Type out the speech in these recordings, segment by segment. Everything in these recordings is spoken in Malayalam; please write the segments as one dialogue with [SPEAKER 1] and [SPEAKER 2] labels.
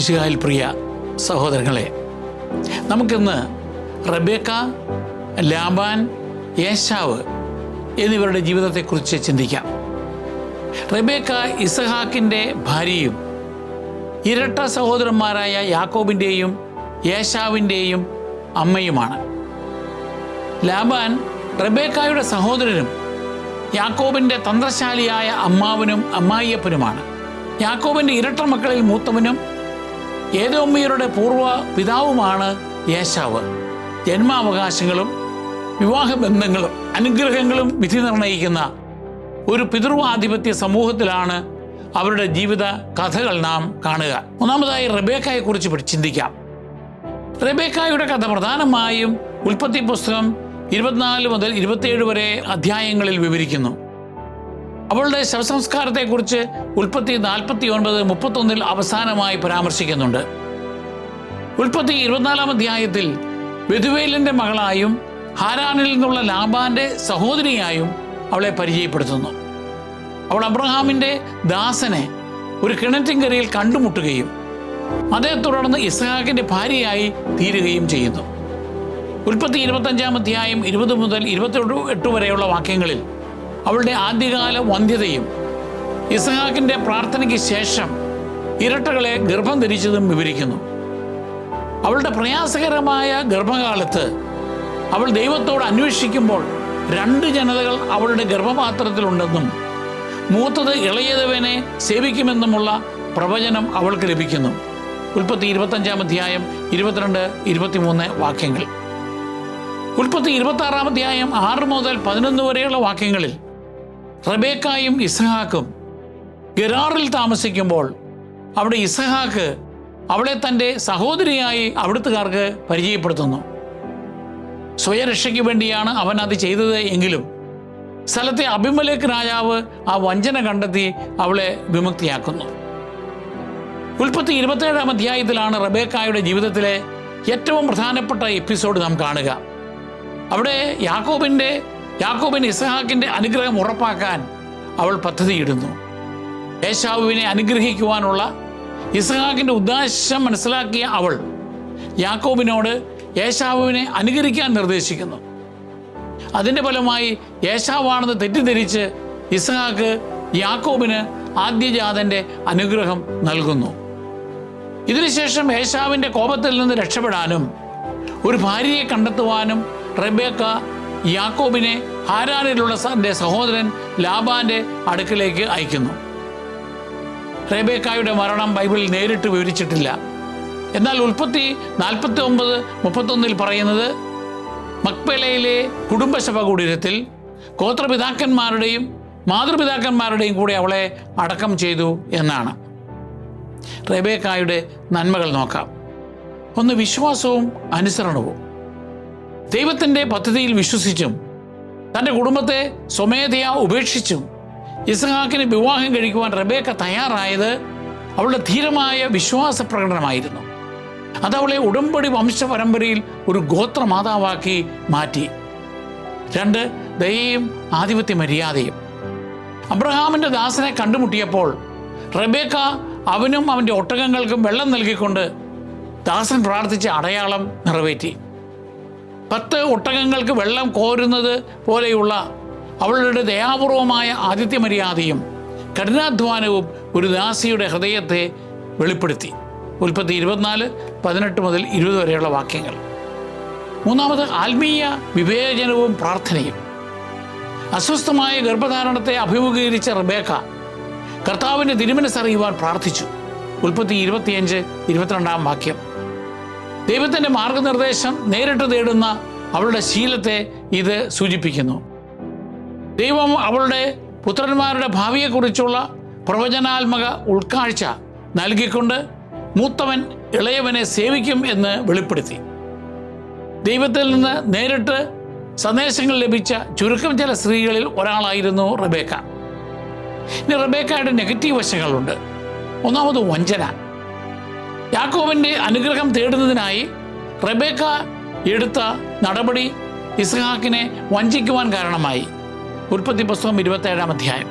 [SPEAKER 1] വിശുകായിൽ പ്രിയ സഹോദരങ്ങളെ നമുക്കിന്ന് റബേക്ക ലാബാൻ യേശാവ് എന്നിവരുടെ ജീവിതത്തെക്കുറിച്ച് ചിന്തിക്കാം. റബേക്ക ഇസഹാക്കിന്റെ ഭാര്യയും ഇരട്ട സഹോദരന്മാരായ യാക്കോബിന്റെയും യേശാവിന്റെയും അമ്മയുമാണ്. ലാബാൻ റബേക്കായുടെ സഹോദരനും യാക്കോബിന്റെ തന്ത്രശാലിയായ അമ്മാവനും അമ്മായിയപ്പനുമാണ്. യാക്കോബിന്റെ ഇരട്ട മക്കളിൽ മൂത്തവനും ഏതോമ്മയുടെ പൂർവ പിതാവുമാണ് യേശാവ് ജന്മാവകാശങ്ങളും വിവാഹബന്ധങ്ങളും അനുഗ്രഹങ്ങളും വിധി നിർണയിക്കുന്ന ഒരു പിതൃവാധിപത്യ സമൂഹത്തിലാണ് അവരുടെ ജീവിത കഥകൾ നാം കാണുക. ഒന്നാമതായി റബേക്കായെ കുറിച്ച് ചിന്തിക്കാം. റബേക്കായുടെ കഥ പ്രധാനമായും ഉൽപ്പത്തി പുസ്തകം ഇരുപത്തിനാല് മുതൽ ഇരുപത്തിയേഴ് വരെ അധ്യായങ്ങളിൽ വിവരിക്കുന്നു. അവളുടെ ശവസംസ്കാരത്തെക്കുറിച്ച് ഉൽപ്പത്തി നാൽപ്പത്തി ഒൻപത് മുപ്പത്തൊന്നിൽ അവസാനമായി പരാമർശിക്കുന്നുണ്ട്. ഉൽപ്പത്തി ഇരുപത്തിനാലാം അധ്യായത്തിൽ വിധുവേലിന്റെ മകളായും ഹാരാനിൽ നിന്നുള്ള ലാബാന്റെ സഹോദരിയായും അവളെ പരിചയപ്പെടുത്തുന്നു. അവൾ അബ്രഹാമിന്റെ ദാസനെ ഒരു കിണറ്റിൻകരയിൽ കണ്ടുമുട്ടുകയും അതേ തുടർന്ന് ഇസ്ഹാക്കിന്റെ ഭാര്യയായി തീരുകയും ചെയ്യുന്നു. ഉൽപ്പത്തി ഇരുപത്തഞ്ചാം അധ്യായം ഇരുപത് മുതൽ ഇരുപത്തി എട്ട് വരെയുള്ള വാക്യങ്ങളിൽ അവളുടെ ആദ്യകാല വന്ധ്യതയും ഇസഹാക്കിന്റെ പ്രാർത്ഥനയ്ക്ക് ശേഷം ഇരട്ടകളെ ഗർഭം ധരിച്ചതും വിവരിക്കുന്നു. അവളുടെ പ്രയാസകരമായ ഗർഭകാലത്ത് അവൾ ദൈവത്തോട് അന്വേഷിക്കുമ്പോൾ രണ്ട് ജനതകൾ അവളുടെ ഗർഭപാത്രത്തിലുണ്ടെന്നും മൂത്തത് ഇളയതവനെ സേവിക്കുമെന്നുമുള്ള പ്രവചനം അവൾക്ക് ലഭിക്കുന്നു. ഉൽപ്പത്തി ഇരുപത്തഞ്ചാം അധ്യായം ഇരുപത്തിരണ്ട് ഇരുപത്തിമൂന്ന് വാക്യങ്ങൾ. ഉൽപ്പത്തി ഇരുപത്തി ആറാം അധ്യായം ആറ് മുതൽ പതിനൊന്ന് വരെയുള്ള വാക്യങ്ങളിൽ റബേക്കായും ഇസഹാക്കും ഗരാറിൽ താമസിക്കുമ്പോൾ അവിടെ ഇസഹാക്ക് അവളെ തന്റെ സഹോദരിയായി അവിടുത്തുകാർക്ക് പരിചയപ്പെടുത്തുന്നു. സ്വയരക്ഷയ്ക്ക് വേണ്ടിയാണ് അവൻ അത് ചെയ്തത് എങ്കിലും സ്ഥലത്തെ അഭിമലേക്ക് രാജാവ് ആ വഞ്ചന കണ്ടെത്തി അവളെ വിമുക്തിയാക്കുന്നു. ഉൽപ്പത്തി ഇരുപത്തേഴാം അധ്യായത്തിലാണ് റബേക്കായുടെ ജീവിതത്തിലെ ഏറ്റവും പ്രധാനപ്പെട്ട എപ്പിസോഡ് നാം കാണുക. അവിടെ യാക്കോബിന്റെ യാക്കോബിൻ ഇസഹാക്കിന്റെ അനുഗ്രഹം ഉറപ്പാക്കാൻ അവൾ പദ്ധതിയിടുന്നു. യേശാവുവിനെ അനുഗ്രഹിക്കുവാനുള്ള ഇസഹാക്കിന്റെ ഉദ്ദേശം മനസ്സിലാക്കിയ അവൾ യാക്കോബിനോട് യേശാവുവിനെ അനുകരിക്കാൻ നിർദ്ദേശിക്കുന്നു. അതിന്റെ ഫലമായി യേശാവാണെന്ന് തെറ്റിദ്ധരിച്ച് ഇസഹാക്ക് യാക്കോബിന് ആദ്യജാതന്റെ അനുഗ്രഹം നൽകുന്നു. ഇതിനുശേഷം യേശാവിന്റെ കോപത്തിൽ നിന്ന് രക്ഷപ്പെടാനും ഒരു ഭാര്യയെ കണ്ടെത്തുവാനും റബേക്ക യാക്കോബിനെ ഹാരാനിലുള്ള തന്റെ സഹോദരൻ ലാബാന്റെ അടുക്കിലേക്ക് അയക്കുന്നു. റേബേക്കായുടെ മരണം ബൈബിളിൽ നേരിട്ട് വിവരിച്ചിട്ടില്ല. എന്നാൽ ഉൽപ്പത്തി നാൽപ്പത്തി ഒമ്പത് മുപ്പത്തൊന്നിൽ പറയുന്നത് മക്പേലയിലെ കുടുംബസഭ കുടീരത്തിൽ ഗോത്രപിതാക്കന്മാരുടെയും മാതൃപിതാക്കന്മാരുടെയും കൂടെ അവളെ അടക്കം ചെയ്തു എന്നാണ്. റേബേക്കായുടെ നന്മകൾ നോക്കാം. ഒന്ന് വിശ്വാസവും അനുസരണവും. ദൈവത്തിന്റെ പദ്ധതിയിൽ വിശ്വസിച്ചും തന്റെ കുടുംബത്തെ സ്വമേധയാ ഉപേക്ഷിച്ചും ഇസഹാക്കിന് വിവാഹം കഴിക്കുവാൻ റബേക്ക തയ്യാറായത് അവളുടെ ധീരമായ വിശ്വാസ പ്രകടനമായിരുന്നു. അത് അവളെ ഉടമ്പടി വംശപരമ്പരയിൽ ഒരു ഗോത്രമാതാവാക്കി മാറ്റി. രണ്ട് ദയയും ആധിപത്യ മര്യാദയും. അബ്രഹാമിന്റെ ദാസനെ കണ്ടുമുട്ടിയപ്പോൾ റബേക്ക അവനും അവന്റെ ഒട്ടകങ്ങൾക്കും വെള്ളം നൽകിക്കൊണ്ട് ദാസൻ പ്രാർത്ഥിച്ച അടയാളം നിറവേറ്റി. പത്ത് ഒട്ടകങ്ങൾക്ക് വെള്ളം കോരുന്നത് പോലെയുള്ള അവളുടെ ദയാപൂർവമായ ആതിഥ്യമര്യാദയും കഠിനാധ്വാനവും ഒരു ദാസിയുടെ ഹൃദയത്തെ വെളിപ്പെടുത്തി. ഉൽപ്പത്തി ഇരുപത്തിനാല് പതിനെട്ട് മുതൽ ഇരുപത് വരെയുള്ള വാക്യങ്ങൾ. മൂന്നാമത് ആത്മീയ വിവേചനവും പ്രാർത്ഥനയും. അസ്വസ്ഥമായ ഗർഭധാരണത്തെ അഭിമുഖീകരിച്ച റബേക്ക കർത്താവിന്റെ തിരുമനസ്സറിയുവാൻ പ്രാർത്ഥിച്ചു. ഉൽപ്പത്തി ഇരുപത്തിയഞ്ച് ഇരുപത്തിരണ്ടാം വാക്യം. ദൈവത്തിന്റെ മാർഗനിർദ്ദേശം നേരിട്ട് തേടുന്ന അവളുടെ ശീലത്തെ ഇത് സൂചിപ്പിക്കുന്നു. ദൈവം അവളുടെ പുത്രന്മാരുടെ ഭാവിയെക്കുറിച്ചുള്ള പ്രവചനാത്മക ഉൾക്കാഴ്ച നൽകിക്കൊണ്ട് മൂത്തവൻ ഇളയവനെ സേവിക്കും എന്ന് വെളിപ്പെടുത്തി. ദൈവത്തിൽ നിന്ന് നേരിട്ട് സന്ദേശങ്ങൾ ലഭിച്ച ചുരുക്കം ചില സ്ത്രീകളിൽ ഒരാളായിരുന്നു റബേക്ക. ഇനി റബേക്കയുടെ നെഗറ്റീവ് വശങ്ങളുണ്ട്. ഒന്നാമത് വഞ്ചന. യാക്കോബിന്റെ അനുഗ്രഹം തേടുന്നതിനായി റബേക്ക എടുത്ത നടപടി ഇസ്ഹാക്കിനെ വഞ്ചിക്കുവാൻ കാരണമായി. ഉൽപ്പത്തി പുസ്തകം ഇരുപത്തേഴാം അധ്യായം.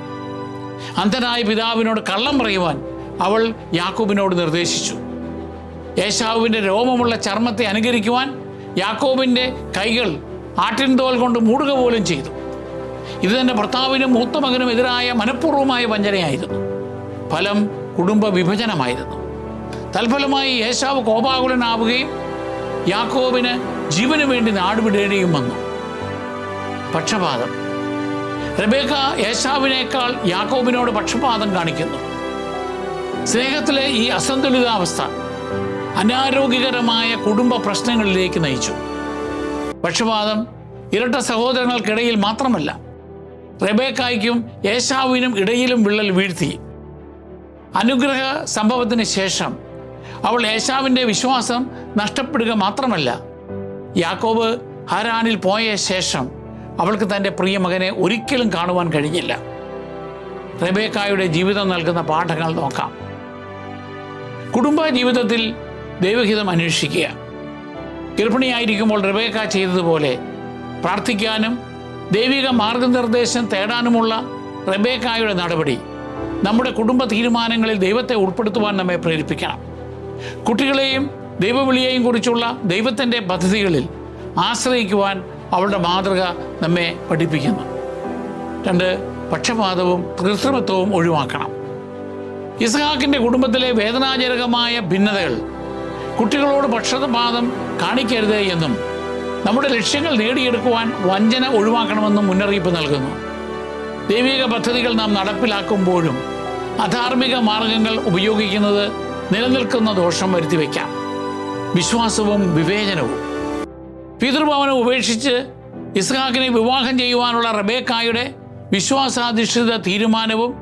[SPEAKER 1] അന്ധനായ പിതാവിനോട് കള്ളം പറയുവാൻ അവൾ യാക്കോബിനോട് നിർദ്ദേശിച്ചു. യേശാവിന്റെ രോമമുള്ള ചർമ്മത്തെ അനുകരിക്കുവാൻ യാക്കോബിന്റെ കൈകൾ ആട്ടിൻതോൽ കൊണ്ട് മൂടുക പോലും ചെയ്തു. ഇത് തന്നെ ഭർത്താവിനും മൂത്തമകനും എതിരായ മനഃപൂർവമായ വഞ്ചനയായിരുന്നു. ഫലം കുടുംബ വിഭജനമായിരുന്നു തൽഫലമായി യേശാവ് കോപാകുലനാവുകയും യാക്കോബിന് ജീവന് വേണ്ടി നാടുവിടേണ്ടിയും വന്നു. പക്ഷപാതം. റബേക്ക യേശാവിനേക്കാൾ യാക്കോബിനോട് പക്ഷപാതം കാണിക്കുന്നു. സ്നേഹത്തിലെ ഈ അസന്തുലിതാവസ്ഥ അനാരോഗ്യകരമായ കുടുംബ പ്രശ്നങ്ങളിലേക്ക് നയിച്ചു. പക്ഷപാതം ഇരട്ട സഹോദരങ്ങൾക്കിടയിൽ മാത്രമല്ല റബേക്കായ്ക്കും യേശാവിനും ഇടയിലും വിള്ളൽ വീഴ്ത്തി. അനുഗ്രഹ സംഭവത്തിന് ശേഷം അവൾ യേശാവിന്റെ വിശ്വാസം നഷ്ടപ്പെടുക മാത്രമല്ല. യാക്കോബ് ഹരാനിൽ പോയ ശേഷം അവൾക്ക് തന്റെ പ്രിയ മകനെ ഒരിക്കലും കാണുവാൻ കഴിഞ്ഞില്ല. റബേക്കായുടെ ജീവിതം നൽകുന്ന പാഠങ്ങൾ നോക്കാം. കുടുംബ ജീവിതത്തിൽ ദൈവഹിതം അന്വേഷിക്കുക. ഗർഭിണിയായിരിക്കുമ്പോൾ റബേക്ക ചെയ്തതുപോലെ പ്രാർത്ഥിക്കാനും ദൈവിക മാർഗനിർദ്ദേശം തേടാനുമുള്ള റബേക്കായുടെ നടപടി നമ്മുടെ കുടുംബ തീരുമാനങ്ങളിൽ ദൈവത്തെ ഉൾപ്പെടുത്തുവാൻ നമ്മെ പ്രേരിപ്പിക്കണം. കുട്ടികളെയും ദൈവവിളിയെയും കുറിച്ചുള്ള ദൈവത്തിന്റെ പദ്ധതികളിൽ ആശ്രയിക്കുവാൻ അവളുടെ മാതൃക നമ്മെ പഠിപ്പിക്കുന്നു. രണ്ട് പക്ഷപാതവും കൃത്രിമത്വവും ഒഴിവാക്കണം. ഇസഹാക്കിന്റെ കുടുംബത്തിലെ വേദനാജനകമായ ഭിന്നതകൾ കുട്ടികളോട് പക്ഷപാതം കാണിക്കരുത് എന്നും നമ്മുടെ ലക്ഷ്യങ്ങൾ നേടിയെടുക്കുവാൻ വഞ്ചന ഒഴിവാക്കണമെന്നും മുന്നറിയിപ്പ് നൽകുന്നു. ദൈവിക പദ്ധതികൾ നാം നടപ്പിലാക്കുമ്പോഴും അധാർമിക മാർഗങ്ങൾ ഉപയോഗിക്കുന്നത് നിലനിൽക്കുന്ന ദോഷം വരുത്തി വയ്ക്കാം വിശ്വാസവും വിവേചനവും. പിതൃഭവനം ഉപേക്ഷിച്ച് ഇസ്ഹാക്കിനെ വിവാഹം ചെയ്യുവാനുള്ള റബേക്കായുടെ വിശ്വാസാധിഷ്ഠിത തീരുമാനവും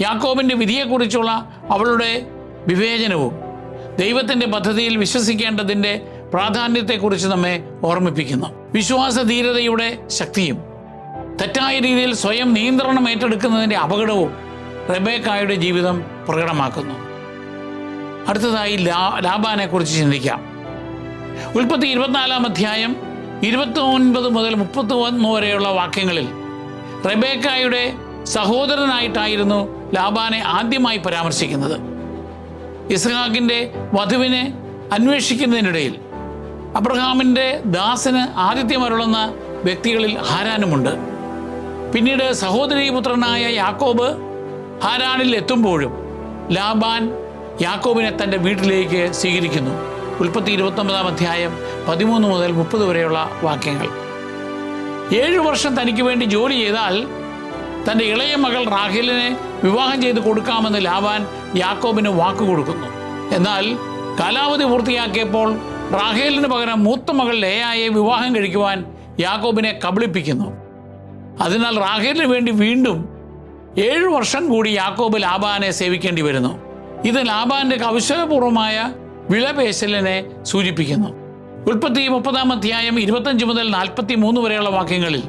[SPEAKER 1] യാക്കോബിന്റെ വിധിയെക്കുറിച്ചുള്ള അവളുടെ വിവേചനവും ദൈവത്തിന്റെ പദ്ധതിയിൽ വിശ്വസിക്കേണ്ടതിന്റെ പ്രാധാന്യത്തെക്കുറിച്ച് നമ്മെ ഓർമ്മിപ്പിക്കുന്നു. വിശ്വാസധീരതയുടെ ശക്തിയും തെറ്റായ രീതിയിൽ സ്വയം നിയന്ത്രണം ഏറ്റെടുക്കുന്നതിന്റെ അപകടവും റബേക്കായുടെ ജീവിതം പ്രകടമാക്കുന്നു. അടുത്തതായി ലാ ലാബാനെക്കുറിച്ച് ചിന്തിക്കാം. ഉൽപ്പത്തി ഇരുപത്തിനാലാം അധ്യായം ഇരുപത്തി ഒൻപത് മുതൽ മുപ്പത്തി ഒന്ന് വരെയുള്ള വാക്യങ്ങളിൽ റബേക്കായുടെ സഹോദരനായിട്ടായിരുന്നു ലാബാനെ ആദ്യമായി പരാമർശിക്കുന്നത്. ഇസ്ഹാഖിന്റെ വധുവിനെ അന്വേഷിക്കുന്നതിനിടയിൽ അബ്രഹാമിന്റെ ദാസന് ആതിഥ്യമരുളുന്ന വ്യക്തികളിൽ ഹാരാനുമുണ്ട്. പിന്നീട് സഹോദരീപുത്രനായ യാക്കോബ് ഹാരാനിൽ എത്തുമ്പോഴും ലാബാൻ യാക്കോബിനെ തന്റെ വീട്ടിലേക്ക് സ്വീകരിക്കുന്നു. ഉൽപ്പത്തി ഇരുപത്തൊമ്പതാം അധ്യായം പതിമൂന്ന് മുതൽ മുപ്പത് വരെയുള്ള വാക്യങ്ങൾ. ഏഴു വർഷം തനിക്ക് വേണ്ടി ജോലി ചെയ്താൽ തന്റെ ഇളയ മകൾ റാഹിലിനെ വിവാഹം ചെയ്ത് കൊടുക്കാമെന്ന് ലാവാൻ യാക്കോബിന് വാക്ക് കൊടുക്കുന്നു. എന്നാൽ കാലാവധി പൂർത്തിയാക്കിയപ്പോൾ റാഹേലിന് പകരം മൂത്ത മകൾ ലേയായെ വിവാഹം കഴിക്കുവാൻ യാക്കോബിനെ കബളിപ്പിക്കുന്നു. അതിനാൽ റാഹേലിന് വേണ്ടി വീണ്ടും ഏഴു വർഷം കൂടി യാക്കോബ് ലാബാനെ സേവിക്കേണ്ടി വരുന്നു. ഇത് ലാബാന്റെ കൗശലപൂർവമായ വിളപേശലിനെ സൂചിപ്പിക്കുന്നു. ഉൽപ്പത്തി മുപ്പതാം അധ്യായം ഇരുപത്തഞ്ച് മുതൽ നാൽപ്പത്തി മൂന്ന് വരെയുള്ള വാക്യങ്ങളിൽ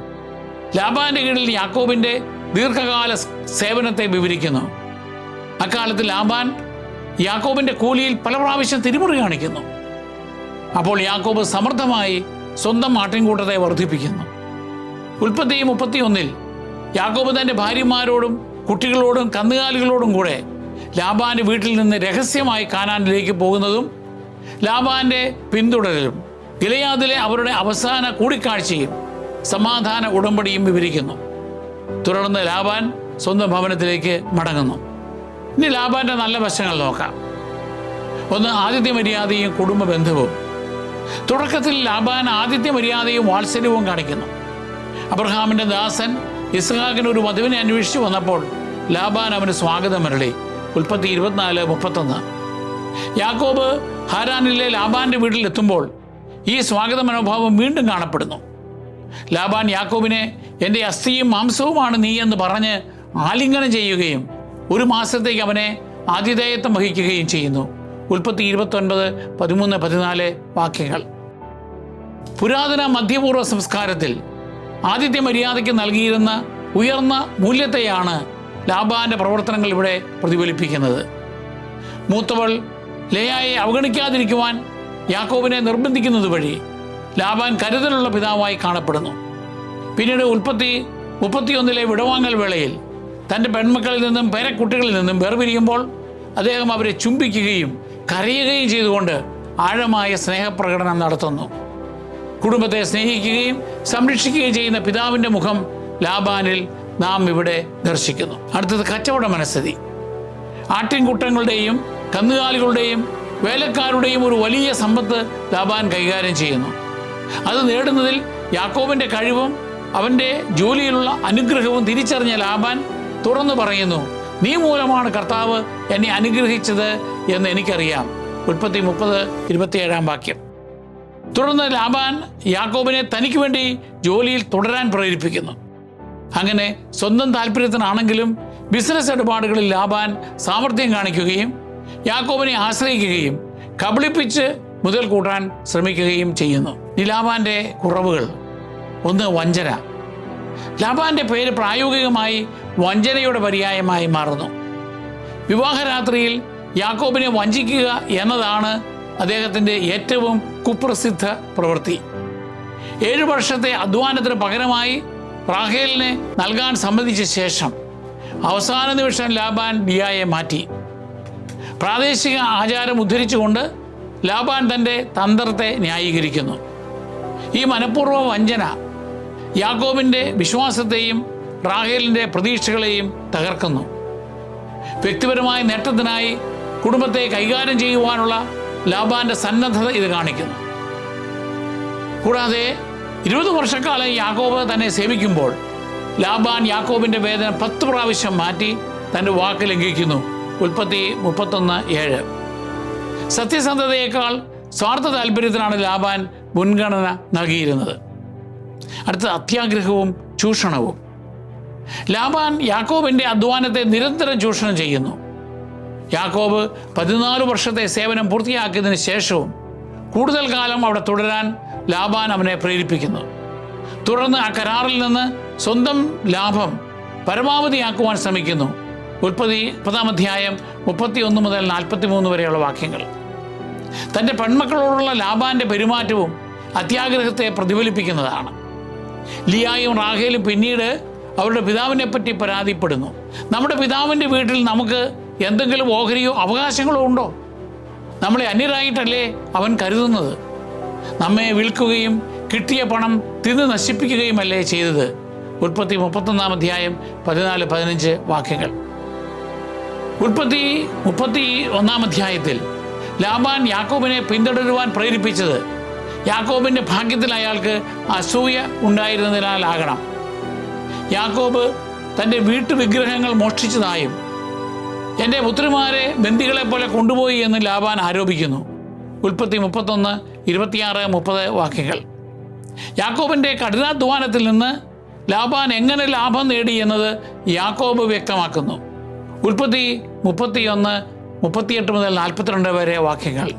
[SPEAKER 1] ലാബാന്റെ കീഴിൽ യാക്കോബിന്റെ ദീർഘകാല സേവനത്തെ വിവരിക്കുന്നു. അക്കാലത്ത് ലാബാൻ യാക്കോബിന്റെ കൂലിയിൽ പല പ്രാവശ്യം തിരിമുറി കാണിക്കുന്നു. അപ്പോൾ യാക്കോബ് സമർത്ഥമായി സ്വന്തം ആട്ടിൻകൂട്ടത്തെ വർദ്ധിപ്പിക്കുന്നു. ഉൽപ്പത്തി മുപ്പത്തി ഒന്നിൽ യാക്കോബ് തന്റെ ഭാര്യമാരോടും കുട്ടികളോടും കന്നുകാലികളോടും കൂടെ ലാബാന്റെ വീട്ടിൽ നിന്ന് രഹസ്യമായി കാനാനിലേക്ക് പോകുന്നതും ലാബാന്റെ പിന്തുടരലും ഗിലയാദിലെ അവരുടെ അവസാന കൂടിക്കാഴ്ചയും സമാധാന ഉടമ്പടിയും വിവരിക്കുന്നു. തുടർന്ന് ലാബാൻ സ്വന്തം ഭവനത്തിലേക്ക് മടങ്ങുന്നു. ഇനി ലാബാന്റെ നല്ല വശങ്ങൾ നോക്കാം. ഒന്ന് ആദിത്യ മര്യാദയും കുടുംബ ബന്ധവും. തുടക്കത്തിൽ ലാബാൻ ആദിത്യ മര്യാദയും വാത്സല്യവും കാണിക്കുന്നു. അബ്രഹാമിന്റെ ദാസൻ ഇസ്ഹാഖിന് ഒരു വധുവിനെ അന്വേഷിച്ചു വന്നപ്പോൾ ലാബാൻ അവന് സ്വാഗതം അരളി. ഉൽപ്പത്തി ഇരുപത്തിനാല് മുപ്പത്തൊന്ന്. യാക്കോബ് ഹാരാനിലെ ലാബാന്റെ വീട്ടിലെത്തുമ്പോൾ ഈ സ്വാഗത മനോഭാവം വീണ്ടും കാണപ്പെടുന്നു. ലാബാൻ യാക്കോബിനെ എന്റെ അസ്ഥിയും മാംസവുമാണ് നീ എന്ന് പറഞ്ഞ് ആലിംഗനം ചെയ്യുകയും ഒരു മാസത്തേക്ക് അവനെ ആതിഥേയത്വം വഹിക്കുകയും ചെയ്യുന്നു. ഉൽപ്പത്തി ഇരുപത്തൊൻപത് പതിമൂന്ന് പതിനാല് വാക്യങ്ങൾ. പുരാതന മധ്യപൂർവ സംസ്കാരത്തിൽ ആദിത്യ മര്യാദയ്ക്ക് നൽകിയിരുന്ന ഉയർന്ന മൂല്യത്തെയാണ് ലാബാന്റെ പ്രവർത്തനങ്ങൾ ഇവിടെ പ്രതിഫലിപ്പിക്കുന്നത്. മൂത്തവൾ ലേയായെ അവഗണിക്കാതിരിക്കുവാൻ യാക്കോബിനെ നിർബന്ധിക്കുന്നത് വഴി ലാബാൻ കരുതലുള്ള പിതാവായി കാണപ്പെടുന്നു. പിന്നീട് ഉൽപ്പത്തി മുപ്പത്തിയൊന്നിലെ വിടവാങ്ങൽ വേളയിൽ തന്റെ പെൺമക്കളിൽ നിന്നും പേരക്കുട്ടികളിൽ നിന്നും വേർപിരിയുമ്പോൾ അദ്ദേഹം അവരെ ചുംബിക്കുകയും കരയുകയും ചെയ്തുകൊണ്ട് ആഴമായ സ്നേഹപ്രകടനം നടത്തുന്നു. കുടുംബത്തെ സ്നേഹിക്കുകയും സംരക്ഷിക്കുകയും ചെയ്യുന്ന പിതാവിന്റെ മുഖം ലാബാനിൽ നാം ഇവിടെ ദർശിക്കുന്നു. അടുത്തത് കച്ചവട മനസ്ഥിതി. ആട്ടിൻകുട്ടങ്ങളുടെയും കന്നുകാലികളുടെയും വേലക്കാരുടെയും ഒരു വലിയ സമ്പത്ത് ലാബാൻ കൈകാര്യം ചെയ്യുന്നു. അത് നേടുന്നതിൽ യാക്കോബിന്റെ കഴിവും അവന്റെ ജോലിയിലുള്ള അനുഗ്രഹവും തിരിച്ചറിഞ്ഞ ലാബാൻ തുറന്നു പറയുന്നു നീ മൂലമാണ് കർത്താവ് എന്നെ അനുഗ്രഹിച്ചത് എന്ന് എനിക്കറിയാം. ഉൽപ്പത്തി മുപ്പത് ഇരുപത്തിയേഴാം വാക്യം. തുടർന്ന് ലാബാൻ യാക്കോബിനെ തനിക്ക് വേണ്ടി ജോലിയിൽ തുടരാൻ പ്രേരിപ്പിക്കുന്നു. അങ്ങനെ സ്വന്തം താല്പര്യത്തിനാണെങ്കിലും ബിസിനസ് ഇടപാടുകളിൽ ലാഭാൻ സാമർഥ്യം കാണിക്കുകയും യാക്കോബിനെ ആശ്രയിക്കുകയും കബളിപ്പിച്ച് മുതൽ കൂട്ടാൻ ശ്രമിക്കുകയും ചെയ്യുന്നു. ഈ ലാബാന്റെ കുറവുകൾ. ഒന്ന് വഞ്ചന. ലാബാന്റെ പേര് പ്രായോഗികമായി വഞ്ചനയുടെ പര്യായമായി മാറുന്നു. വിവാഹരാത്രിയിൽ യാക്കോബിനെ വഞ്ചിക്കുക എന്നതാണ് അദ്ദേഹത്തിന്റെ ഏറ്റവും കുപ്രസിദ്ധ പ്രവൃത്തി. ഏഴു വർഷത്തെ അധ്വാനത്തിന് പകരമായി റാഹേലിനെ നൽകാൻ സമ്മതിച്ച ശേഷം അവസാന നിമിഷം ലാബാൻ ബിയായെ മാറ്റി. പ്രാദേശിക ആചാരം ഉദ്ധരിച്ചുകൊണ്ട് ലാബാൻ തന്റെ തന്ത്രത്തെ ന്യായീകരിക്കുന്നു. ഈ മനഃപൂർവ വഞ്ചന യാക്കോബിന്റെ വിശ്വാസത്തെയും റാഹേലിന്റെ പ്രതീക്ഷകളെയും തകർക്കുന്നു. വ്യക്തിപരമായ നേട്ടത്തിനായി കുടുംബത്തെ കൈകാര്യം ചെയ്യുവാനുള്ള ലാബാന്റെ സന്നദ്ധത ഇത് കാണിക്കുന്നു. കൂടാതെ ഇരുപത് വർഷക്കാലം യാക്കോബ് തന്നെ സേവിക്കുമ്പോൾ ലാബാൻ യാക്കോബിന്റെ വേദന പത്ത് പ്രാവശ്യം മാറ്റി തന്റെ വാക്ക് ലംഘിക്കുന്നു. ഉൽപ്പത്തി മുപ്പത്തൊന്ന് ഏഴ്. സത്യസന്ധതയേക്കാൾ സ്വാർത്ഥ താല്പര്യത്തിനാണ് ലാബാൻ മുൻഗണന നൽകിയിരുന്നത്. അടുത്ത അത്യാഗ്രഹവും ചൂഷണവും. ലാബാൻ യാക്കോബിന്റെ അധ്വാനത്തെ നിരന്തരം ചൂഷണം ചെയ്യുന്നു. യാക്കോബ് പതിനാല് വർഷത്തെ സേവനം പൂർത്തിയാക്കിയതിന് ശേഷവും കൂടുതൽ കാലം അവിടെ തുടരാൻ ലാബാൻ അവനെ പ്രേരിപ്പിക്കുന്നു. തുടർന്ന് ആ കരാറിൽ നിന്ന് സ്വന്തം ലാഭം പരമാവധിയാക്കുവാൻ ശ്രമിക്കുന്നു. ഉൽപ്പതി മുപ്പതാം അധ്യായം മുപ്പത്തി ഒന്ന് മുതൽ നാൽപ്പത്തി മൂന്ന് വരെയുള്ള വാക്യങ്ങൾ. തന്റെ പെൺമക്കളോടുള്ള ലാബാന്റെ പെരുമാറ്റവും അത്യാഗ്രഹത്തെ പ്രതിഫലിപ്പിക്കുന്നതാണ്. ലിയായും റാഹേലും പിന്നീട് അവരുടെ പിതാവിനെ പറ്റി പരാതിപ്പെടുന്നു. നമ്മുടെ പിതാവിന്റെ വീട്ടിൽ നമുക്ക് എന്തെങ്കിലും ഓഹരിയോ അവകാശങ്ങളോ ഉണ്ടോ? നമ്മളെ അന്യരായിട്ടല്ലേ അവൻ കരുതുന്നത്? നമ്മെ വിൽക്കുകയും കിട്ടിയ പണം തിന്ന് നശിപ്പിക്കുകയുമല്ലേ ചെയ്തത്? ഉൽപ്പത്തി മുപ്പത്തൊന്നാം അധ്യായം പതിനാല് പതിനഞ്ച് വാക്യങ്ങൾ. ഉൽപ്പത്തി മുപ്പത്തി ഒന്നാം അധ്യായത്തിൽ ലാബാൻ യാക്കോബിനെ പിന്തുടരുവാൻ പ്രേരിപ്പിച്ചത് യാക്കോബിന്റെ ഭാഗ്യത്തിൽ അയാൾക്ക് അസൂയ ഉണ്ടായിരുന്നതിനാലാകണം യാക്കോബ് തന്റെ വീട്ടുവിഗ്രഹങ്ങൾ മോഷ്ടിച്ചതായും എന്റെ പുത്രിമാരെ ബന്ദികളെ പോലെ കൊണ്ടുപോയി എന്ന് ലാബാൻ ആരോപിക്കുന്നു. ഉൽപ്പത്തി മുപ്പത്തൊന്ന് ഇരുപത്തിയാറ് മുപ്പത് വാക്യങ്ങൾ. യാക്കോബിന്റെ കഠിനാധ്വാനത്തിൽ നിന്ന് ലാബാൻ എങ്ങനെ ലാഭം നേടി എന്നത് യാക്കോബ് വ്യക്തമാക്കുന്നു. ഉൽപ്പത്തി മുപ്പത്തിയൊന്ന് മുപ്പത്തിയെട്ട് മുതൽ നാൽപ്പത്തിരണ്ട് വരെ വാക്യങ്ങൾ.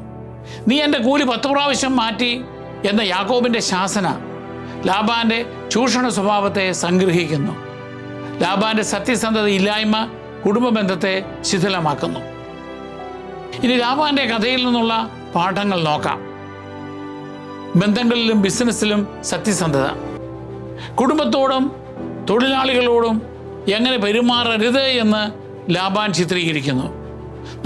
[SPEAKER 1] നീ എന്റെ കൂലി പത്ത് പ്രാവശ്യം മാറ്റി എന്ന യാക്കോബിന്റെ ശാസന ലാബാന്റെ ചൂഷണ സ്വഭാവത്തെ സംഗ്രഹിക്കുന്നു. ലാബാന്റെ സത്യസന്ധത ഇല്ലായ്മ കുടുംബ ബന്ധത്തെ ശിഥിലമാക്കുന്നു. ഇനി ലാബാന്റെ കഥയിൽ നിന്നുള്ള പാഠങ്ങൾ നോക്കാം. ബന്ധങ്ങളിലും ബിസിനസ്സിലും സത്യസന്ധത. കുടുംബത്തോടും തൊഴിലാളികളോടും എങ്ങനെ പെരുമാറരുത് എന്ന് ലാബാൻ ചിത്രീകരിക്കുന്നു.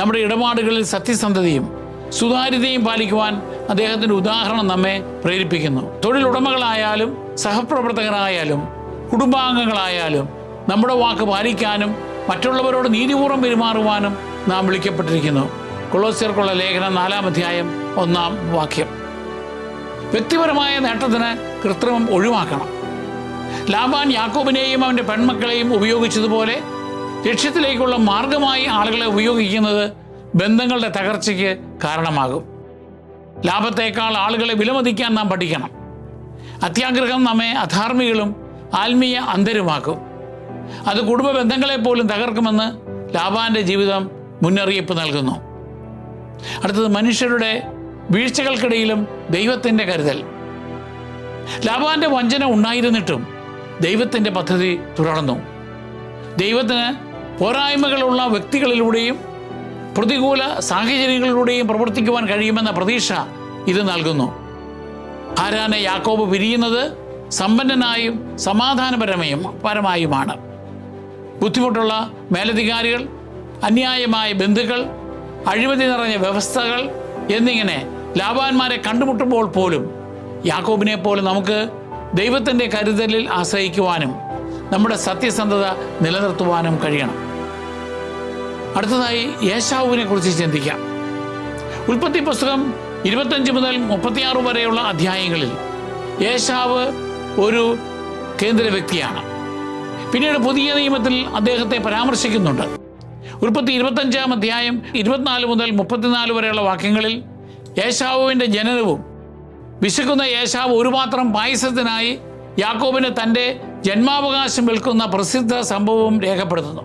[SPEAKER 1] നമ്മുടെ ഇടപാടുകളിൽ സത്യസന്ധതയും സുതാര്യതയും പാലിക്കുവാൻ അദ്ദേഹത്തിന്റെ ഉദാഹരണം നമ്മെ പ്രേരിപ്പിക്കുന്നു. തൊഴിലുടമകളായാലും സഹപ്രവർത്തകരായാലും കുടുംബാംഗങ്ങളായാലും നമ്മുടെ വാക്ക് പാലിക്കാനും മറ്റുള്ളവരോട് നീതിപൂർവം പെരുമാറുവാനും നാം വിളിക്കപ്പെട്ടിരിക്കുന്നു. കൊളോസ്യർക്കുള്ള ലേഖനം നാലാം അധ്യായം ഒന്നാം വാക്യം. വ്യക്തിപരമായ നേട്ടത്തിന് കൃത്രിമം ഒഴിവാക്കണം. ലാബാൻ യാക്കോബിനെയും അവന്റെ പെൺമക്കളെയും ഉപയോഗിച്ചതുപോലെ ലക്ഷ്യത്തിലേക്കുള്ള മാർഗമായി ആളുകളെ ഉപയോഗിക്കുന്നത് ബന്ധങ്ങളുടെ തകർച്ചയ്ക്ക് കാരണമാകും. ലാഭത്തേക്കാൾ ആളുകളെ വിലമതിക്കാൻ നാം പഠിക്കണം. അത്യാഗ്രഹം നമ്മെ അധാർമികളും ആത്മീയ അന്തരുമാക്കും. അത് കുടുംബ ബന്ധങ്ങളെപ്പോലും തകർക്കുമെന്ന് ലാബാന്റെ ജീവിതം മുന്നറിയിപ്പ് നൽകുന്നു. അടുത്തത് മനുഷ്യരുടെ വീഴ്ചകൾക്കിടയിലും ദൈവത്തിന്റെ കരുതൽ. ലാബാന്റെ വഞ്ചന ഉണ്ടായിരുന്നിട്ടും ദൈവത്തിന്റെ പദ്ധതി തുടർന്നു. ദൈവത്തിന് പോരായ്മകളുള്ള വ്യക്തികളിലൂടെയും പ്രതികൂല സാഹചര്യങ്ങളിലൂടെയും പ്രവർത്തിക്കുവാൻ കഴിയുമെന്ന പ്രതീക്ഷ ഇത് നൽകുന്നു. ആരാനെ യാക്കോബ് പിരിയുന്നത് സമ്പന്നനായും സമാധാനപരമയും പരമായുമാണ് ബുദ്ധിമുട്ടുള്ള മേലധികാരികൾ അന്യായമായ ബന്ധുക്കൾ അഴിമതി നിറഞ്ഞ വ്യവസ്ഥകൾ എന്നിങ്ങനെ ലാഭാന്മാരെ കണ്ടുമുട്ടുമ്പോൾ പോലും യാക്കോബിനെ പോലെ നമുക്ക് ദൈവത്തിന്റെ കരുതലിൽ ആശ്രയിക്കുവാനും നമ്മുടെ സത്യസന്ധത നിലനിർത്തുവാനും കഴിയണം. അടുത്തതായി യേശാവുവിനെ കുറിച്ച് ചിന്തിക്കാം. ഉൽപ്പത്തി പുസ്തകം ഇരുപത്തഞ്ച് മുതൽ മുപ്പത്തിയാറ് വരെയുള്ള അധ്യായങ്ങളിൽ യേശാവ് ഒരു കേന്ദ്ര വ്യക്തിയാണ്. പിന്നീട് പുതിയ നിയമത്തിൽ അദ്ദേഹത്തെ പരാമർശിക്കുന്നുണ്ട്. ഉൽപ്പത്തി ഇരുപത്തഞ്ചാം അധ്യായം ഇരുപത്തിനാല് മുതൽ മുപ്പത്തിനാല് വരെയുള്ള വാക്യങ്ങളിൽ യേശാവുവിന്റെ ജനനവും വിശക്കുന്ന യേശാവ് ഒരു പാത്രം പായസത്തിനായി യാക്കോബിന് തന്റെ ജന്മാവകാശം വിൽക്കുന്ന പ്രസിദ്ധ സംഭവവും രേഖപ്പെടുത്തുന്നു.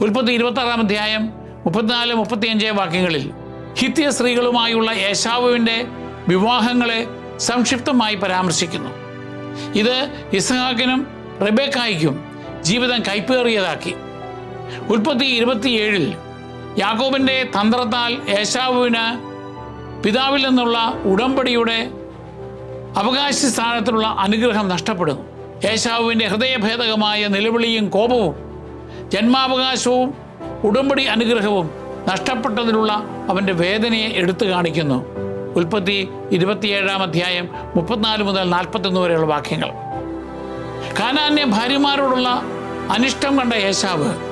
[SPEAKER 1] ഉൽപ്പത്തി ഇരുപത്താറാം അധ്യായം മുപ്പത്തിനാല് മുപ്പത്തിയഞ്ച് വാക്യങ്ങളിൽ ഹിത്യ സ്ത്രീകളുമായുള്ള യേശാവുവിന്റെ വിവാഹങ്ങളെ സംക്ഷിപ്തമായി പരാമർശിക്കുന്നു. ഇത് ഇസ്ഹാക്കിനും റബേക്കായ്ക്കും ജീവിതം കൈപ്പേറിയതാക്കി. ഉൽപ്പത്തി ഇരുപത്തിയേഴിൽ യാക്കോബിന്റെ തന്ത്രത്താൽ യേശാവുവിന് പിതാവിൽ നിന്നുള്ള ഉടമ്പടിയുടെ അവകാശ സ്ഥാനത്തിലുള്ള അനുഗ്രഹം നഷ്ടപ്പെടുന്നു. യേശാവുവിന്റെ ഹൃദയഭേദകമായ നിലവിളിയും കോപവും ജന്മാവകാശവും ഉടമ്പടി അനുഗ്രഹവും നഷ്ടപ്പെട്ടതിലുള്ള അവന്റെ വേദനയെ എടുത്തു കാണിക്കുന്നു. ഉൽപ്പത്തി ഇരുപത്തിയേഴാം അധ്യായം മുപ്പത്തിനാല് മുതൽ നാൽപ്പത്തൊന്ന് വരെയുള്ള വാക്യങ്ങൾ. കാനാന്യ ഭാര്യമാരോടുള്ള അനിഷ്ടം കണ്ട യേശാവ്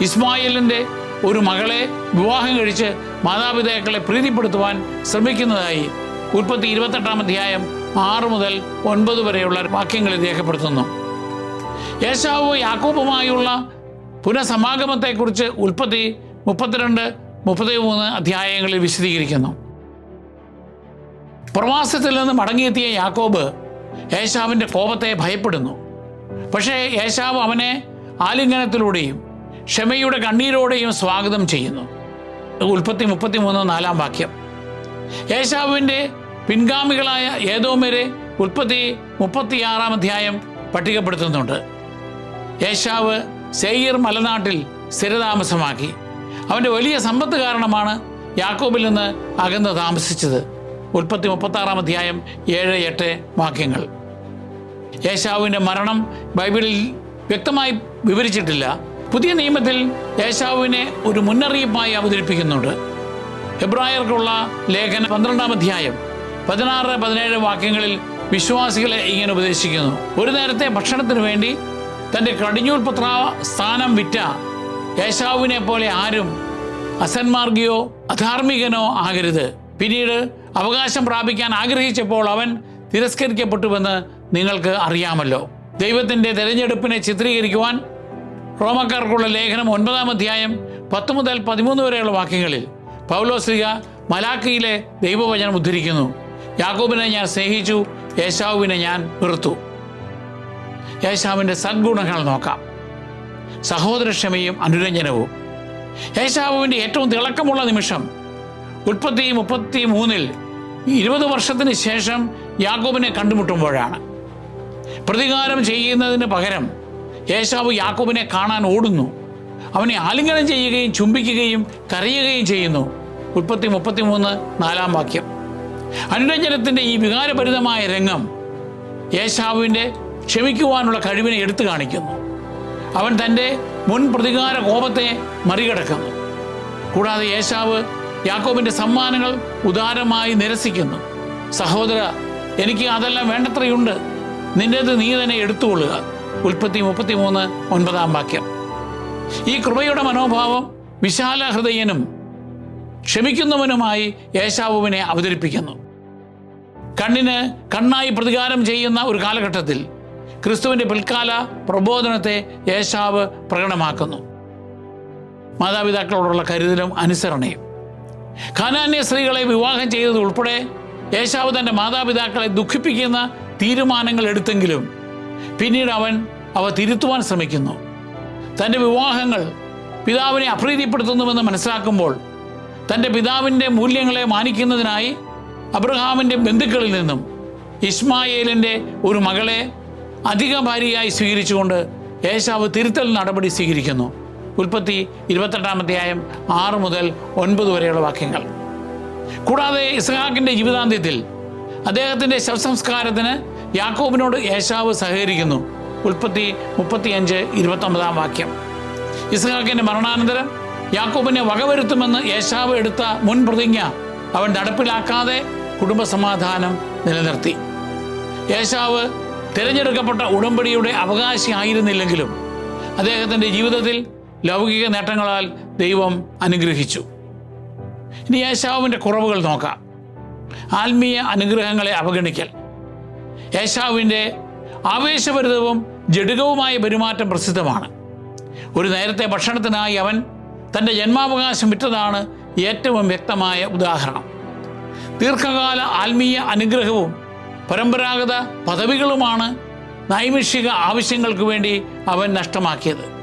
[SPEAKER 1] ഇസ്മായിലിന്റെ ഒരു മകളെ വിവാഹം കഴിച്ച് മാതാപിതാക്കളെ പ്രീതിപ്പെടുത്തുവാൻ ശ്രമിക്കുന്നതായി ഉൽപ്പത്തി ഇരുപത്തെട്ടാം അധ്യായം ആറ് മുതൽ ഒൻപത് വരെയുള്ള വാക്യങ്ങളിൽ രേഖപ്പെടുത്തുന്നു. യേശാവ് യാക്കോബുമായുള്ള പുനഃസമാഗമത്തെക്കുറിച്ച് ഉൽപ്പത്തി മുപ്പത്തിരണ്ട് മുപ്പത്തി മൂന്ന് അധ്യായങ്ങളിൽ വിശദീകരിക്കുന്നു. പ്രവാസത്തിൽ നിന്ന് മടങ്ങിയെത്തിയ യാക്കോബ് യേശാവിന്റെ കോപത്തെ ഭയപ്പെടുന്നു. പക്ഷേ യേശാവ് അവനെ ആലിംഗനത്തിലൂടെയും ക്ഷമയുടെ കണ്ണീരോടെയും സ്വാഗതം ചെയ്യുന്നു. ഉൽപ്പത്തി മുപ്പത്തി മൂന്ന് നാലാം വാക്യം. യേശാവിന്റെ പിൻഗാമികളായ ഏതോമരെ ഉൽപ്പത്തി മുപ്പത്തിയാറാം അധ്യായം പട്ടികപ്പെടുത്തുന്നുണ്ട്. യേശാവ് സെയ്യർ മലനാട്ടിൽ സ്ഥിരതാമസമാക്കി. അവന്റെ വലിയ സമ്പത്ത് കാരണമാണ് യാക്കോബിൽ നിന്ന് അകന്ന് താമസിച്ചത്. ഉൽപ്പത്തി മുപ്പത്താറാം അധ്യായം ഏഴ് എട്ട് വാക്യങ്ങൾ. യേശാവിന്റെ മരണം ബൈബിളിൽ വ്യക്തമായി വിവരിച്ചിട്ടില്ല. പുതിയ നിയമത്തിൽ യേശാവിനെ ഒരു മുന്നറിയിപ്പായി അവതരിപ്പിക്കുന്നുണ്ട്. ഹെബ്രായർക്കുള്ള ലേഖന പന്ത്രണ്ടാം അധ്യായം പതിനാറ് പതിനേഴ് വാക്യങ്ങളിൽ വിശ്വാസികളെ ഇങ്ങനെ ഉപദേശിക്കുന്നു. ഒരു നേരത്തെ ഭക്ഷണത്തിന് വേണ്ടി തന്റെ കടിഞ്ഞൂൽ പുത്ര സ്ഥാനം വിറ്റ യേശാവിനെ പോലെ ആരും അസന്മാർഗിയോ അധാർമികനോ ആകരുത്. പിന്നീട് അവകാശം പ്രാപിക്കാൻ ആഗ്രഹിച്ചപ്പോൾ അവൻ തിരസ്കരിക്കപ്പെട്ടുവെന്ന് നിങ്ങൾക്ക് അറിയാമല്ലോ. ദൈവത്തിന്റെ തെരഞ്ഞെടുപ്പിനെ ചിത്രീകരിക്കുവാൻ റോമക്കാർക്കുള്ള ലേഖനം ഒൻപതാം അധ്യായം പത്ത് മുതൽ പതിമൂന്ന് വരെയുള്ള വാക്യങ്ങളിൽ പൗലോസ്ലിക മലാക്കിയിലെ ദൈവവചനം ഉദ്ധരിക്കുന്നു. യാക്കോബിനെ ഞാൻ സ്നേഹിച്ചു യേശാവിനെ ഞാൻ വെറുത്തു. യേശാവിന്റെ സദ്ഗുണങ്ങൾ നോക്കാം. സഹോദരക്ഷമയും അനുരഞ്ജനവും. യേശാവുവിന്റെ ഏറ്റവും തിളക്കമുള്ള നിമിഷം. ഉൽപ്പത്തി മുപ്പത്തി മൂന്നിൽ ഇരുപത് വർഷത്തിന് ശേഷം യാക്കോബിനെ കണ്ടുമുട്ടുമ്പോഴാണ്. പ്രതികാരം ചെയ്യുന്നതിന് പകരം യേശാവ് യാക്കോബിനെ കാണാൻ ഓടുന്നു. അവനെ ആലിംഗനം ചെയ്യുകയും ചുംബിക്കുകയും കരയുകയും ചെയ്യുന്നു. മുപ്പത്തി മുപ്പത്തി മൂന്ന് നാലാം വാക്യം. അനുരഞ്ജനത്തിന്റെ ഈ വികാരഭരിതമായ രംഗം യേശാവിന്റെ ക്ഷമിക്കുവാനുള്ള കഴിവിനെ എടുത്തു കാണിക്കുന്നു. അവൻ തന്റെ മുൻ പ്രതികാര കോപത്തെ മറികടക്കുന്നു. കൂടാതെ യേശാവ് യാക്കോബിന്റെ സമ്മാനങ്ങൾ ഉദാരമായി നിരസിക്കുന്നു. സഹോദര എനിക്ക് അതെല്ലാം വേണ്ടത്രയുണ്ട്. നിന്റേത് നീ തന്നെ എടുത്തുകൊള്ളുക. ഉൽപ്പത്തി മുപ്പത്തി മൂന്ന് ഒൻപതാം വാക്യം. ഈ കൃപയുടെ മനോഭാവം വിശാല ഹൃദയനും ക്ഷമിക്കുന്നവനുമായി യേശാവുവിനെ അവതരിപ്പിക്കുന്നു. കണ്ണിന് കണ്ണായി പ്രതികാരം ചെയ്യുന്ന ഒരു കാലഘട്ടത്തിൽ ക്രിസ്തുവിന്റെ പിൽക്കാല പ്രബോധനത്തെ യേശാവ് പ്രകടമാക്കുന്നു. മാതാപിതാക്കളോടുള്ള കരുതലും അനുസരണയും. ഖാനാന്യ സ്ത്രീകളെ വിവാഹം ചെയ്തത് ഉൾപ്പെടെ യേശാവ് തന്റെ മാതാപിതാക്കളെ ദുഃഖിപ്പിക്കുന്ന തീരുമാനങ്ങൾ എടുത്തെങ്കിലും പിന്നീട് അവൻ അവ തിരുത്തുവാൻ ശ്രമിക്കുന്നു. തന്റെ വിവാഹങ്ങൾ പിതാവിനെ അപ്രീതിപ്പെടുത്തുന്നുവെന്ന് മനസ്സിലാക്കുമ്പോൾ തന്റെ പിതാവിന്റെ മൂല്യങ്ങളെ മാനിക്കുന്നതിനായി അബ്രഹാമിന്റെ ബന്ധുക്കളിൽ നിന്നും ഇസ്മായേലിന്റെ ഒരു മകളെ അധിക ഭാര്യയായി സ്വീകരിച്ചുകൊണ്ട് യേശാവ് തിരുത്തൽ നടപടി സ്വീകരിക്കുന്നു. ഉൽപ്പത്തി ഇരുപത്തെട്ടാം അധ്യായം ആറ് മുതൽ ഒൻപത് വരെയുള്ള വാക്യങ്ങൾ. കൂടാതെ ഇസ്ഹാക്കിന്റെ ജീവിതാന്ത്യത്തിൽ അദ്ദേഹത്തിന്റെ ശവസംസ്കാരത്തിന് യാക്കോബിനോട് യേശാവ് സഹകരിക്കുന്നു. ഉൽപ്പത്തി മുപ്പത്തിയഞ്ച് ഇരുപത്തൊമ്പതാം വാക്യം. ഇസ്ഹാക്കിന്റെ മരണാനന്തരം യാക്കോബിനെ വകവരുത്തുമെന്ന് യേശാവ് എടുത്ത മുൻ പ്രതിജ്ഞ അവൻ നടപ്പിലാക്കാതെ കുടുംബസമാധാനം നിലനിർത്തി. യേശാവ് തിരഞ്ഞെടുക്കപ്പെട്ട ഉടമ്പടിയുടെ അവകാശി ആയിരുന്നില്ലെങ്കിലും അദ്ദേഹത്തിന്റെ ജീവിതത്തിൽ ലൗകിക നേട്ടങ്ങളാൽ ദൈവം അനുഗ്രഹിച്ചു. ഇനി യേശാവിന്റെ കുറവുകൾ നോക്കാം. ആത്മീയ അനുഗ്രഹങ്ങളെ അവഗണിക്കൽ. യേശാവിന്റെ ആവേശഭരിതവും ജടുകവുമായ പെരുമാറ്റം പ്രസിദ്ധമാണ്. ഒരു നേരത്തെ ഭക്ഷണത്തിനായി അവൻ തന്റെ ജന്മാവകാശം വിറ്റതാണ് ഏറ്റവും വ്യക്തമായ ഉദാഹരണം. ദീർഘകാല ആത്മീയ അനുഗ്രഹവും പരമ്പരാഗത പദവികളുമാണ് നൈമിഷിക ആവശ്യങ്ങൾക്ക് വേണ്ടി അവൻ നഷ്ടമാക്കിയത്.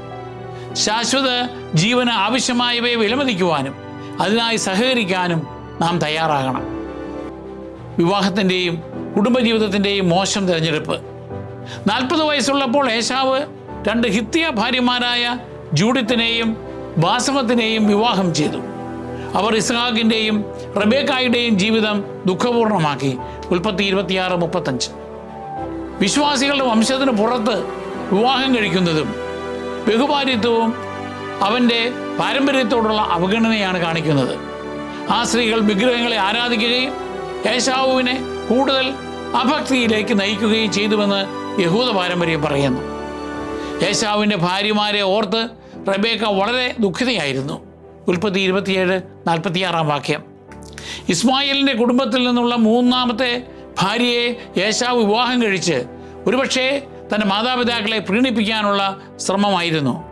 [SPEAKER 1] ശാശ്വത ജീവന് ആവശ്യമായവയെ വിലമതിക്കുവാനും അതിനായി സഹകരിക്കാനും നാം തയ്യാറാകണം. വിവാഹത്തിന്റെയും കുടുംബജീവിതത്തിന്റെയും മോശം തിരഞ്ഞെടുപ്പ്. നാൽപ്പത് വയസ്സുള്ളപ്പോൾ ഏശാവ് രണ്ട് ഹിത്തിയ ഭാര്യമാരായ ജൂഡിത്തിനെയും ബാസമത്തിനെയും വിവാഹം ചെയ്തു. അവർ ഇസ്ഹാഖിന്റെയും റബേക്കായുടെയും ജീവിതം ദുഃഖപൂർണമാക്കി. ഉൽപ്പത്തി ഇരുപത്തിയാറ് മുപ്പത്തഞ്ച്. വിശ്വാസികളുടെ വംശത്തിന് പുറത്ത് വിവാഹം കഴിക്കുന്നതും ബഹുഭാര്യത്വവും അവന്റെ പാരമ്പര്യത്തോടുള്ള അവഗണനയാണ് കാണിക്കുന്നത്. ആ സ്ത്രീകൾ വിഗ്രഹങ്ങളെ ആരാധിക്കുകയും യേശാവുവിനെ കൂടുതൽ അഭക്തിയിലേക്ക് നയിക്കുകയും ചെയ്തുവെന്ന് യഹൂദ പാരമ്പര്യം പറയുന്നു. യേശാവിന്റെ ഭാര്യമാരെ ഓർത്ത് റബേക്ക വളരെ ദുഃഖിതയായിരുന്നു. ഉൽപ്പത്തി ഇരുപത്തിയേഴ് നാൽപ്പത്തിയാറാം വാക്യം. ഇസ്മായിലിന്റെ കുടുംബത്തിൽ നിന്നുള്ള മൂന്നാമത്തെ ഭാര്യയെ യേശാവ് വിവാഹം കഴിച്ച് ഒരുപക്ഷേ തന്റെ മാതാപിതാക്കളെ പ്രീണിപ്പിക്കാനുള്ള ശ്രമമായിരുന്നു.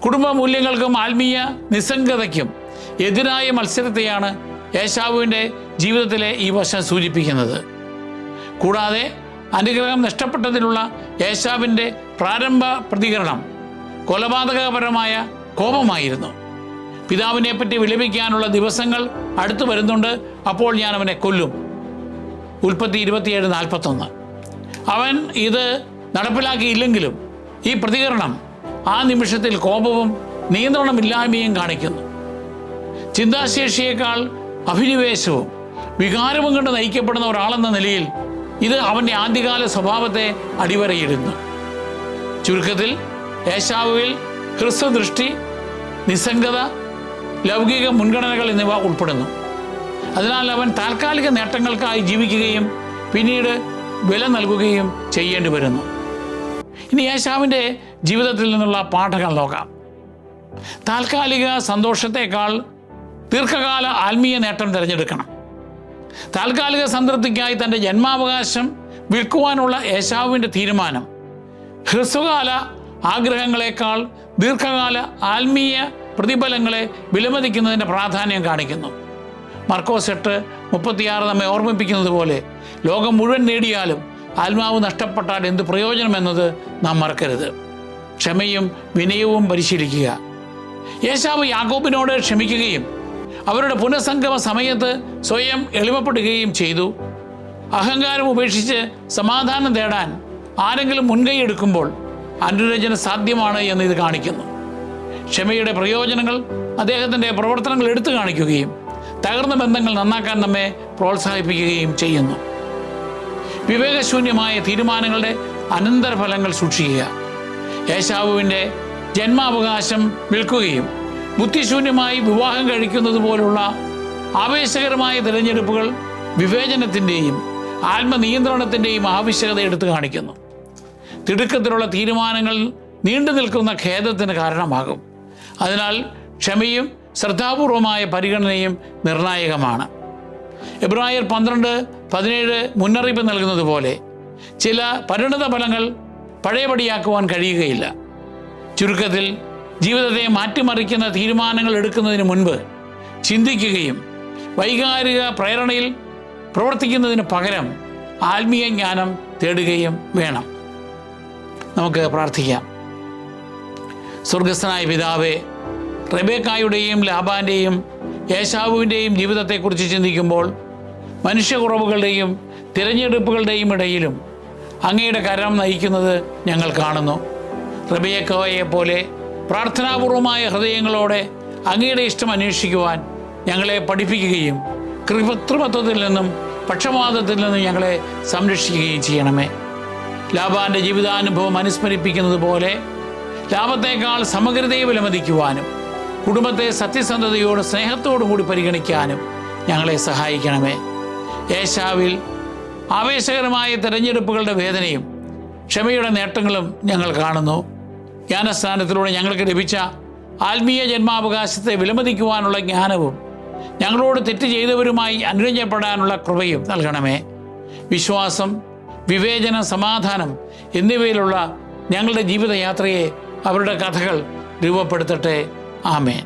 [SPEAKER 1] കുടുംബ മൂല്യങ്ങൾക്കും ആത്മീയ നിസ്സംഗതയ്ക്കും എതിരായ മത്സരത്തെയാണ് യേശാവുവിന്റെ ജീവിതത്തിലെ ഈ വശം സൂചിപ്പിക്കുന്നത്. കൂടാതെ അനുഗ്രഹം നഷ്ടപ്പെട്ടതിലുള്ള യേശാവിന്റെ പ്രാരംഭ പ്രതികരണം കൊലപാതകപരമായ കോപമായിരുന്നു. പിതാവിനെ പറ്റി വിലപിക്കാനുള്ള ദിവസങ്ങൾ അടുത്തു വരുന്നുണ്ട്. അപ്പോൾ ഞാൻ അവനെ കൊല്ലും. ഉൽപ്പത്തി ഇരുപത്തിയേഴ് നാൽപ്പത്തൊന്ന്. അവൻ ഇത് നടപ്പിലാക്കിയില്ലെങ്കിലും ഈ പ്രതികരണം ആ നിമിഷത്തിൽ കോപവും നിയന്ത്രണമില്ലായ്മയും കാണിക്കുന്നു. ചിന്താശേഷിയേക്കാൾ അഭിനിവേശവും വികാരവും കൊണ്ട് നയിക്കപ്പെടുന്ന ഒരാളെന്ന നിലയിൽ ഇത് അവന്റെ ആദ്യകാല സ്വഭാവത്തെ അടിവരയിടുന്നു. ചുരുക്കത്തിൽ ഏശാവുവിൽ ഹ്രസ്വദൃഷ്ടി നിസ്സംഗത ലൗകിക മുൻഗണനകൾ എന്നിവ ഉൾപ്പെടുന്നു. അതിനാൽ അവൻ താൽക്കാലിക നേട്ടങ്ങൾക്കായി ജീവിക്കുകയും പിന്നീട് വില നൽകുകയും ചെയ്യേണ്ടി വരുന്നു. ഇനി യേശാവിന്റെ ജീവിതത്തിൽ നിന്നുള്ള പാഠങ്ങൾ നോക്കാം. താൽക്കാലിക സന്തോഷത്തേക്കാൾ ദീർഘകാല ആത്മീയ നേട്ടം തിരഞ്ഞെടുക്കണം. താൽക്കാലിക സംതൃപ്തിക്കായി തന്റെ ജന്മാവകാശം വിൽക്കുവാനുള്ള യേശാവിന്റെ തീരുമാനം. ഹ്രസ്വകാല ആഗ്രഹങ്ങളെക്കാൾ ദീർഘകാല ആത്മീയ പ്രതിഫലങ്ങളെ വിലമതിക്കുന്നതിന്റെ പ്രാധാന്യം കാണിക്കുന്നു. മർക്കോസ് എട്ട് മുപ്പത്തിയാറ് നമ്മെ ഓർമ്മിപ്പിക്കുന്നത് പോലെ ലോകം മുഴുവൻ നേടിയാലും ആത്മാവ് നഷ്ടപ്പെട്ടാൽ എന്ത് പ്രയോജനമെന്നത് നാം മറക്കരുത്. ക്ഷമയും വിനയവും പരിശീലിക്കുക. യേശാവ് യാക്കോബിനോട് ക്ഷമിക്കുകയും അവരുടെ പുനഃസംഗമ സമയത്ത് സ്വയം എളിമപ്പെടുകയും ചെയ്തു. അഹങ്കാരം ഉപേക്ഷിച്ച് സമാധാനം തേടാൻ ആരെങ്കിലും മുൻകൈ എടുക്കുമ്പോൾ അനുരചന സാധ്യമാണ് എന്ന് ഇത് കാണിക്കുന്നു. ക്ഷമയുടെ പ്രയോജനങ്ങൾ അദ്ദേഹത്തിന്റെ പ്രവർത്തനങ്ങൾ എടുത്തു കാണിക്കുകയും തകർന്ന ബന്ധങ്ങൾ നന്നാക്കാൻ നമ്മെ പ്രോത്സാഹിപ്പിക്കുകയും ചെയ്യുന്നു. വിവേകശൂന്യമായ തീരുമാനങ്ങളുടെ അനന്തരഫലങ്ങൾ സൂക്ഷിക്കുക. യേശാവുവിന്റെ ജന്മാവകാശം വിൽക്കുകയും ബുദ്ധിശൂന്യമായി വിവാഹം കഴിക്കുന്നത് പോലുള്ള ആവേശകരമായ തിരഞ്ഞെടുപ്പുകൾ വിവേചനത്തിന്റെയും ആത്മനിയന്ത്രണത്തിന്റെയും ആവശ്യകത എടുത്തു കാണിക്കുന്നു. തിടുക്കത്തിലുള്ള തീരുമാനങ്ങൾ നീണ്ടു നിൽക്കുന്ന ഖേദത്തിന് കാരണമാകും. അതിനാൽ ക്ഷമയും ശ്രദ്ധാപൂർവമായ പരിഗണനയും നിർണായകമാണ്. എബ്രായർ പന്ത്രണ്ട് പതിനേഴ് മുന്നറിയിപ്പ് നൽകുന്നത് പോലെ ചില പരിണത ഫലങ്ങൾ പഴയപടിയാക്കുവാൻ കഴിയുകയില്ല. ചുരുക്കത്തിൽ ജീവിതത്തെ മാറ്റിമറിക്കുന്ന തീരുമാനങ്ങൾ എടുക്കുന്നതിന് മുൻപ് ചിന്തിക്കുകയും വൈകാരിക പ്രേരണയിൽ പ്രവർത്തിക്കുന്നതിന് പകരം ആത്മീയ ജ്ഞാനം തേടുകയും വേണം. നമുക്ക് പ്രാർത്ഥിക്കാം. സ്വർഗസ്ഥനായ പിതാവേ റബേക്കായുടെയും ലാബാന്റെയും യേശാവുവിന്റെയും ജീവിതത്തെക്കുറിച്ച് ചിന്തിക്കുമ്പോൾ മനുഷ്യക്കുറവുകളുടെയും തിരഞ്ഞെടുപ്പുകളുടെയും ഇടയിലും അങ്ങയുടെ കരം നയിക്കുന്നത് ഞങ്ങൾ കാണുന്നു. റബേക്കോയെ പോലെ പ്രാർത്ഥനാപൂർവമായ ഹൃദയങ്ങളോടെ അങ്ങയുടെ ഇഷ്ടം അന്വേഷിക്കുവാൻ ഞങ്ങളെ പഠിപ്പിക്കുകയും കൃപത്രിമത്വത്തിൽ നിന്നും പക്ഷപാതത്തിൽ നിന്നും ഞങ്ങളെ സംരക്ഷിക്കുകയും ചെയ്യണമേ. ലാബാന്റെ ജീവിതാനുഭവം അനുസ്മരിപ്പിക്കുന്നത് പോലെ ലാഭത്തേക്കാൾ സമഗ്രതയെ വിലമതിക്കുവാനും കുടുംബത്തെ സത്യസന്ധതയോടും സ്നേഹത്തോടും കൂടി പരിഗണിക്കാനും ഞങ്ങളെ സഹായിക്കണമേ. ഏശാവിൽ ആവേശകരമായ തിരഞ്ഞെടുപ്പുകളുടെ വേദനയും ക്ഷമയുടെ നേട്ടങ്ങളും ഞങ്ങൾ കാണുന്നു. ജ്ഞാനസ്ഥാനത്തിലൂടെ ഞങ്ങൾക്ക് ലഭിച്ച ആത്മീയ ജന്മാവകാശത്തെ വിലമതിക്കുവാനുള്ള ജ്ഞാനവും ഞങ്ങളോട് തെറ്റ് ചെയ്തവരുമായി അനുരഞ്ജപ്പെടാനുള്ള കൃപയും നൽകണമേ. വിശ്വാസം വിവേചന സമാധാനം എന്നിവയിലുള്ള ഞങ്ങളുടെ ജീവിതയാത്രയെ അവരുടെ കഥകൾ രൂപപ്പെടുത്തട്ടെ. ആമേൻ.